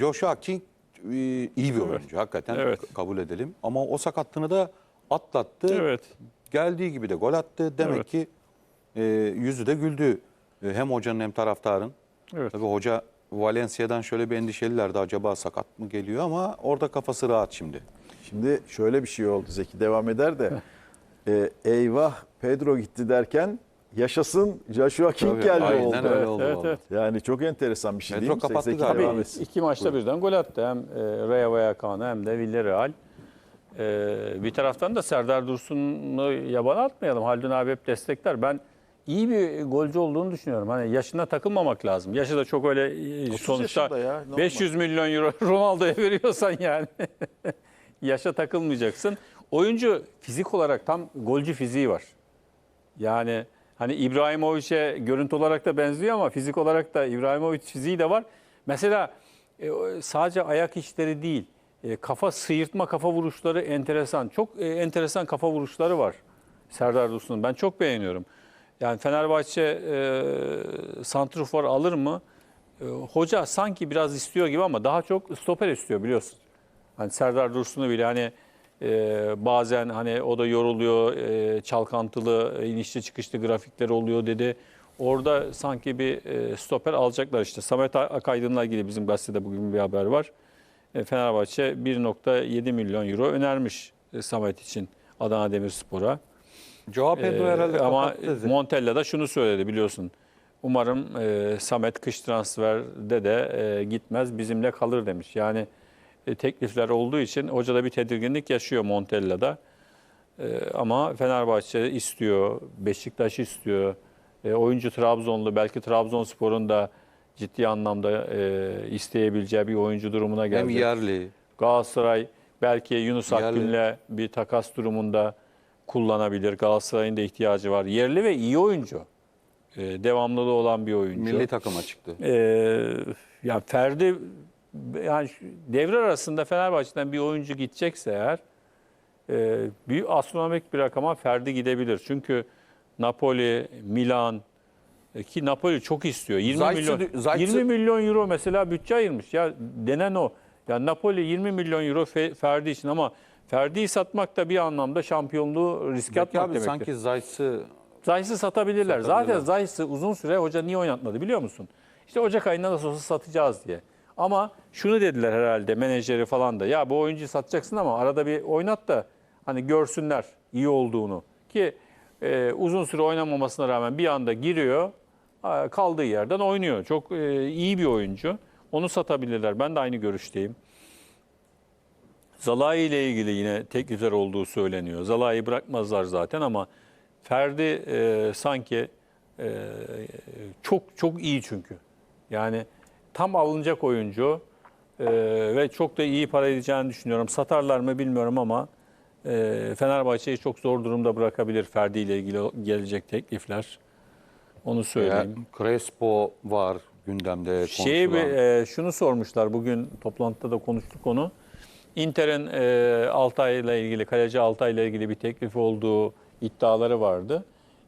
Joshua King e, iyi bir oyuncu hakikaten Evet. kabul edelim. Ama o sakatlığını da atlattı. Evet. Geldiği gibi de gol attı. Demek Evet. ki e, yüzü de güldü. E, hem hocanın hem taraftarın. Evet. Tabii hoca Valencia'dan şöyle bir endişelilerdi. Acaba sakat mı geliyor ama orada kafası rahat şimdi. Şimdi şöyle bir şey oldu Zeki devam eder de e, eyvah Pedro gitti derken yaşasın Joshua King Tabii, geldi aynen oldu. öyle oldu evet, vallahi. evet. Yani çok enteresan bir şey Pedro değil mi? kapattı galiba. devam Tabii etsin. iki maçta birden gol attı. Hem e, Rayo Vallecano hem de Villarreal. E, bir taraftan da Serdar Dursun'u yabana atmayalım. Haldun abi hep destekler. Ben iyi bir golcü olduğunu düşünüyorum. Hani yaşına takılmamak lazım. Yaşı da çok öyle e, 30 sonuçta yaşında ya, normal. 500 milyon euro Ronaldo'ya veriyorsan yani. Yaşa takılmayacaksın. Oyuncu fizik olarak tam golcü fiziği var. Yani hani İbrahimovic'e görüntü olarak da benziyor ama fizik olarak da İbrahimovic fiziği de var. Mesela e, sadece ayak işleri değil, e, kafa sıyırtma kafa vuruşları enteresan. Çok e, enteresan kafa vuruşları var Serdar Dursun'un. Ben çok beğeniyorum. Yani Fenerbahçe e, santrfor alır mı? E, hoca sanki biraz istiyor gibi ama daha çok stoper istiyor biliyorsun. Hani Serdar Dursun'u bile hani e, bazen hani o da yoruluyor, e, çalkantılı, e, inişli çıkışlı grafikleri oluyor dedi. Orada sanki bir e, stoper alacaklar işte. Samet Akaydın'la ilgili bizim gazetede bugün bir haber var. E, Fenerbahçe 1.7 milyon euro önermiş e, Samet için Adana Demirspor'a. Pedro Ee, herhalde ama. Montella da şunu söyledi biliyorsun. Umarım e, Samet kış transferde de e, gitmez bizimle kalır demiş. Yani e, teklifler olduğu için hoca da bir tedirginlik yaşıyor Montella'da. E, ama Fenerbahçe istiyor, Beşiktaş istiyor. E, oyuncu Trabzonlu, belki Trabzonspor'un da ciddi anlamda e, isteyebileceği bir oyuncu durumuna hem geldi. yerli. Galatasaray belki Yunus. Akgün'le bir takas durumunda kullanabilir. Galatasaray'ın da ihtiyacı var. Yerli ve iyi oyuncu. Devamlılığı olan bir oyuncu. Milli takıma çıktı. Ee, ya Ferdi yani devre arasında Fenerbahçe'den bir oyuncu gidecekse eğer e, büyük astronomik bir rakama Ferdi gidebilir. Çünkü Napoli, Milan e, ki Napoli çok istiyor. 20 Zayt'sı- milyon Zayt'sı- 20 milyon euro mesela bütçe ayırmış. Ya denen o. Ya Napoli 20 milyon euro Fe- Ferdi için ama Ferdi'yi satmak da bir anlamda şampiyonluğu riske Peki atmak abi demektir. sanki Zayt'sı Zayt'sı satabilirler. Zaten Satabilirler. Zayt'sı uzun süre hoca niye oynatmadı biliyor musun? İşte Ocak ayında nasıl olsa satacağız diye. Ama şunu dediler herhalde menajeri falan da. Ya bu oyuncuyu satacaksın ama arada bir oynat da hani görsünler iyi olduğunu. Ki e, uzun süre oynamamasına rağmen bir anda giriyor. Kaldığı yerden oynuyor. Çok e, iyi bir oyuncu. Onu satabilirler. Ben de aynı görüşteyim. Zalai ile ilgili yine teklifler olduğu söyleniyor. Zalai'yi bırakmazlar zaten ama Ferdi e, sanki e, çok çok iyi çünkü. Yani tam alınacak oyuncu e, ve çok da iyi para edeceğini düşünüyorum. Satarlar mı bilmiyorum ama e, Fenerbahçe'yi çok zor durumda bırakabilir Ferdi ile ilgili gelecek teklifler. Onu söyleyeyim. Crespo var gündemde konuşulan. bir, e, şunu sormuşlar bugün toplantıda da konuştuk onu. Inter'in e, Altay ile ilgili, kaleci Altay ile ilgili bir teklif olduğu iddiaları vardı.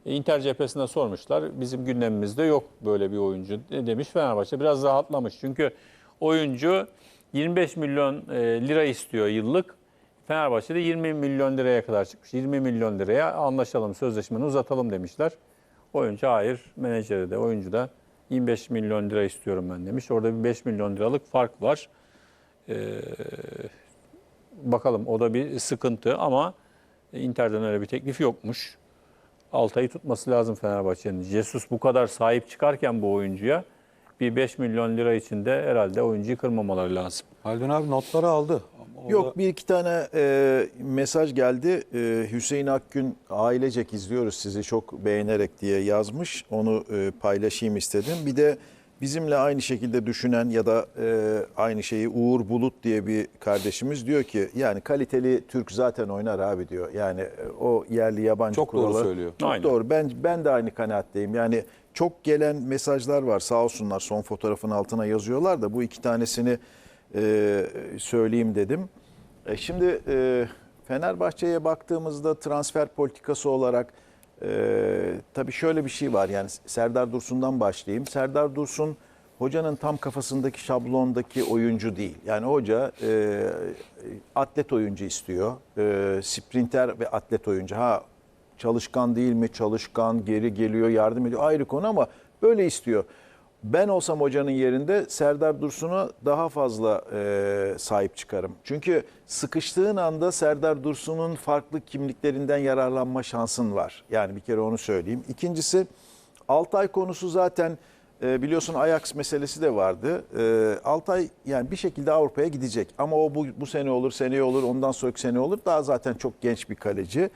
E, Inter cephesine sormuşlar. Bizim gündemimizde yok böyle bir oyuncu demiş Fenerbahçe. Biraz rahatlamış. Çünkü oyuncu 25 milyon e, lira istiyor yıllık. Fenerbahçe'de 20 milyon liraya kadar çıkmış. 20 milyon liraya anlaşalım, sözleşmeni uzatalım demişler. Oyuncu hayır, menajeri de oyuncu da 25 milyon lira istiyorum ben demiş. Orada bir 5 milyon liralık fark var. Ee, bakalım o da bir sıkıntı ama Inter'den öyle bir teklif yokmuş. Altay'ı tutması lazım Fenerbahçe'nin. Jesus bu kadar sahip çıkarken bu oyuncuya bir 5 milyon lira içinde herhalde oyuncuyu kırmamaları lazım. Haldun abi notları aldı. Yok bir iki tane e, mesaj geldi. E, Hüseyin Akgün ailecek izliyoruz sizi çok beğenerek diye yazmış. Onu e, paylaşayım istedim. Bir de bizimle aynı şekilde düşünen ya da e, aynı şeyi Uğur Bulut diye bir kardeşimiz diyor ki yani kaliteli Türk zaten oynar abi diyor. Yani e, o yerli yabancı Çok doğru kuralları- söylüyor. Çok Aynen. doğru. Ben ben de aynı kanaatteyim. Yani çok gelen mesajlar var sağ olsunlar son fotoğrafın altına yazıyorlar da bu iki tanesini e, söyleyeyim dedim. E, şimdi e, Fenerbahçe'ye baktığımızda transfer politikası olarak e, tabii şöyle bir şey var. Yani Serdar Dursun'dan başlayayım. Serdar Dursun hocanın tam kafasındaki şablondaki oyuncu değil. Yani hoca e, atlet oyuncu istiyor. E, sprinter ve atlet oyuncu. Ha çalışkan değil mi? Çalışkan, geri geliyor, yardım ediyor. Ayrı konu ama böyle istiyor. Ben olsam hocanın yerinde Serdar Dursun'a daha fazla e, sahip çıkarım. Çünkü sıkıştığın anda Serdar Dursun'un farklı kimliklerinden yararlanma şansın var. Yani bir kere onu söyleyeyim. İkincisi Altay konusu zaten e, biliyorsun Ajax meselesi de vardı. E, Altay yani bir şekilde Avrupa'ya gidecek. Ama o bu, bu sene olur, seneye olur, ondan sonraki sene olur. Daha zaten çok genç bir kaleci.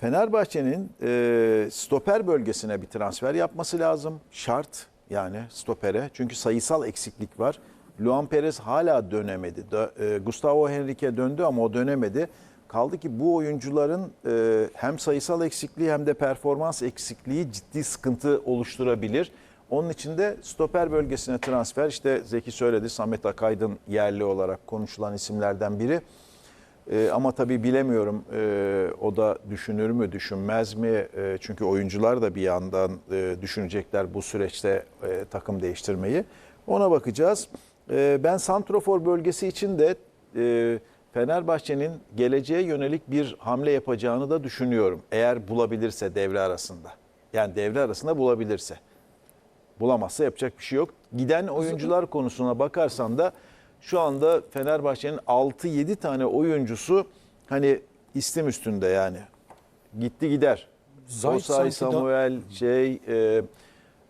Fenerbahçe'nin e, stoper bölgesine bir transfer yapması lazım. Şart yani stopere. Çünkü sayısal eksiklik var. Luan Perez hala dönemedi. Dö- e, Gustavo Henrique döndü ama o dönemedi. Kaldı ki bu oyuncuların e, hem sayısal eksikliği hem de performans eksikliği ciddi sıkıntı oluşturabilir. Onun için de stoper bölgesine transfer işte Zeki söyledi Samet Akaydın yerli olarak konuşulan isimlerden biri. E, ama tabii bilemiyorum e, o da düşünür mü düşünmez mi? E, çünkü oyuncular da bir yandan e, düşünecekler bu süreçte e, takım değiştirmeyi. Ona bakacağız. E, ben Santrofor bölgesi için de e, Fenerbahçe'nin geleceğe yönelik bir hamle yapacağını da düşünüyorum. Eğer bulabilirse devre arasında. Yani devre arasında bulabilirse. Bulamazsa yapacak bir şey yok. Giden oyuncular konusuna bakarsan da şu anda Fenerbahçe'nin 6-7 tane oyuncusu hani istim üstünde yani. Gitti gider. Osay sanki da- Samuel, şey, e,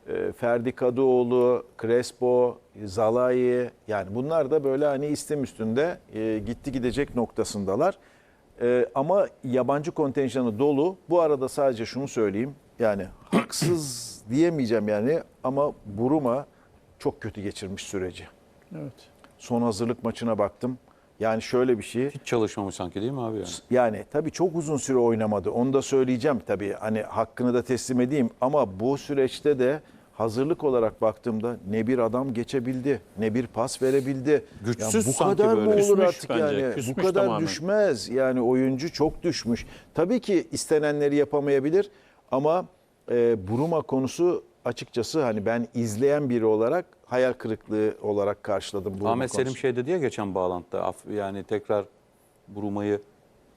e, Ferdi Kadıoğlu, Crespo, Zalai yani bunlar da böyle hani istim üstünde e, gitti gidecek noktasındalar. E, ama yabancı kontenjanı dolu. Bu arada sadece şunu söyleyeyim. Yani haksız diyemeyeceğim yani ama Buruma çok kötü geçirmiş süreci. Evet. Son hazırlık maçına baktım. Yani şöyle bir şey. Hiç çalışmamış sanki değil mi abi yani? Yani tabii çok uzun süre oynamadı. Onu da söyleyeceğim tabii. Hani hakkını da teslim edeyim. Ama bu süreçte de hazırlık olarak baktığımda ne bir adam geçebildi, ne bir pas verebildi. Güçsüz ya bu sanki kadar mı böyle. olur Küsmüş artık bence, yani? küsmüş bu kadar tamamen. düşmez. Yani oyuncu çok düşmüş. Tabii ki istenenleri yapamayabilir ama e, Buruma konusu açıkçası hani ben izleyen biri olarak hayal kırıklığı olarak karşıladım Buruma Ahmet Selim şey dedi ya geçen bağlantıda yani tekrar Buruma'yı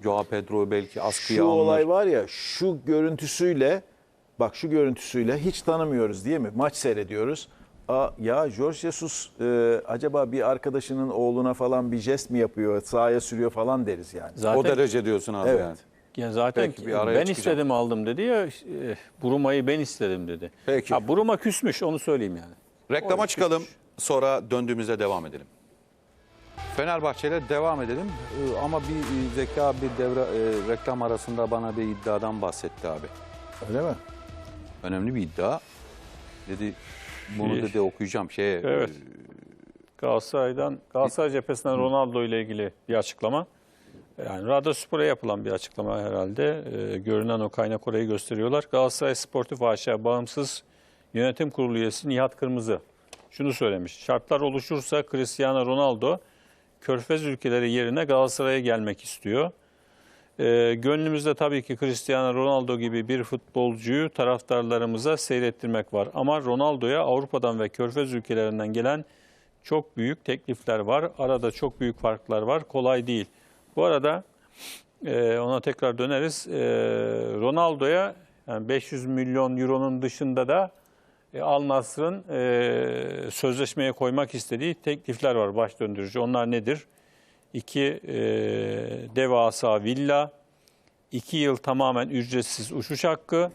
Joao Pedro'yu belki askıya Şu alınır. olay var ya şu görüntüsüyle bak şu görüntüsüyle hiç tanımıyoruz değil mi? Maç seyrediyoruz. Aa, ya Jorge Jesus e, acaba bir arkadaşının oğluna falan bir jest mi yapıyor, sahaya sürüyor falan deriz yani. Zaten O derece diyorsun abi Evet. yani. Ya zaten Peki, bir araya ben çıkacağım. istedim aldım dedi ya. e, Buruma'yı ben istedim dedi. Peki. Ha, Buruma küsmüş onu söyleyeyim yani. Reklama çıkalım sonra döndüğümüzde devam edelim. Fenerbahçe ile devam edelim Ee, ama bir e, zeka bir devre e, reklam arasında bana bir iddiadan bahsetti abi. Öyle mi? Önemli bir iddia. Dedi bunu Şey- dedi okuyacağım şeye. Evet. e, Galatasaray'dan Galatasaray cephesinden Ronaldo ile ilgili bir açıklama. Yani Radyo Spor'a yapılan bir açıklama herhalde. Ee, görünen o kaynak orayı gösteriyorlar. Galatasaray Sportif AŞ Bağımsız Yönetim Kurulu üyesi Nihat Kırmızı şunu söylemiş. Şartlar oluşursa Cristiano Ronaldo Körfez ülkeleri yerine Galatasaray'a gelmek istiyor. Ee, gönlümüzde tabii ki Cristiano Ronaldo gibi bir futbolcuyu taraftarlarımıza seyrettirmek var. Ama Ronaldo'ya Avrupa'dan ve Körfez ülkelerinden gelen çok büyük teklifler var. Arada çok büyük farklar var. Kolay değil. Bu arada e, ona tekrar döneriz. E, Ronaldo'ya yani 500 milyon euronun dışında da e, Al Nassr'ın e, sözleşmeye koymak istediği teklifler var baş döndürücü. Onlar nedir? İki e, devasa villa, iki yıl tamamen ücretsiz uçuş hakkı,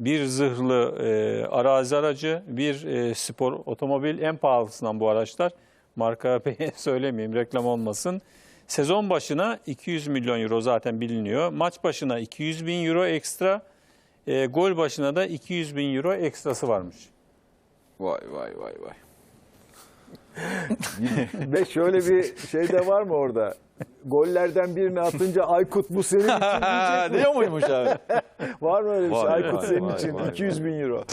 bir zırhlı e, arazi aracı, bir e, spor otomobil en pahalısından bu araçlar. Marka söylemeyeyim reklam olmasın. Sezon başına 200 milyon euro zaten biliniyor. Maç başına 200 bin euro ekstra, e, gol başına da 200 bin euro ekstrası varmış. Vay vay vay vay. Ve şöyle bir şey de var mı orada? Gollerden birini atınca Aykut bu senin için diyecek mi? Diyor muymuş abi? Var mı öyle bir şey? Vay, Aykut vay, senin vay, için vay, 200 bin euro.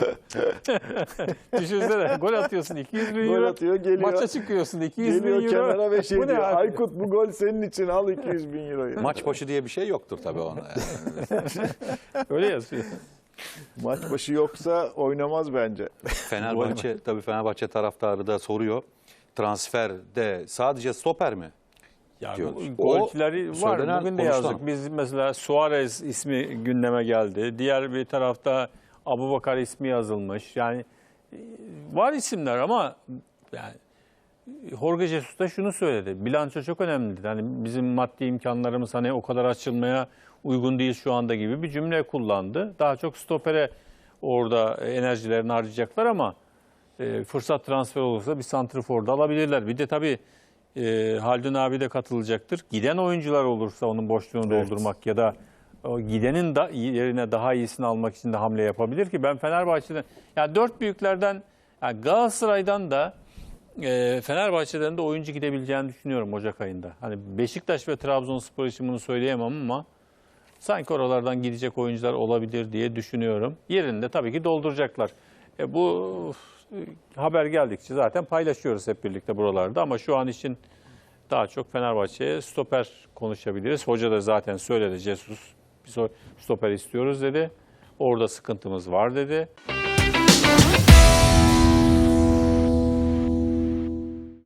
Düşünsene gol atıyorsun 200 bin Gol euro. atıyor, geliyor. Maça çıkıyorsun 200 Geliyor bin euro. kenara ve şey Bu diyor. abi? Aykut bu gol senin için al 200 bin euroyu. Maç başı diye bir şey yoktur tabii ona. yani. Öyle yazıyor. Maç başı yoksa oynamaz bence. Fenerbahçe tabii Fenerbahçe taraftarı da soruyor. Transferde sadece stoper mi? Ya golcüleri O var. söylenen, Bugün de konuşulan. yazdık. Biz mesela Suarez ismi gündeme geldi. Diğer bir tarafta Abubakar ismi yazılmış. Yani e, var isimler ama yani Jorge Jesus da şunu söyledi. Bilanço çok önemlidir. Hani bizim maddi imkanlarımız hani o kadar açılmaya uygun değil şu anda gibi bir cümle kullandı. Daha çok stopere orada enerjilerini harcayacaklar ama e, fırsat transfer olursa bir santrfor da alabilirler. Bir de tabii e, Haldun abi de katılacaktır. Giden oyuncular olursa onun boşluğunu Evet. doldurmak ya da o gidenin da yerine daha iyisini almak için de hamle yapabilir ki ben Fenerbahçe'den yani dört büyüklerden yani Galatasaray'dan da e, Fenerbahçe'den de oyuncu gidebileceğini düşünüyorum Ocak ayında. Hani Beşiktaş ve Trabzonspor için bunu söyleyemem ama sanki oralardan gidecek oyuncular olabilir diye düşünüyorum. Yerinde tabii ki dolduracaklar. E, bu haber geldikçe zaten paylaşıyoruz hep birlikte buralarda ama şu an için daha çok Fenerbahçe'ye stoper konuşabiliriz. Hoca da zaten söyledi Jesus biz stoper istiyoruz dedi. Orada sıkıntımız var dedi.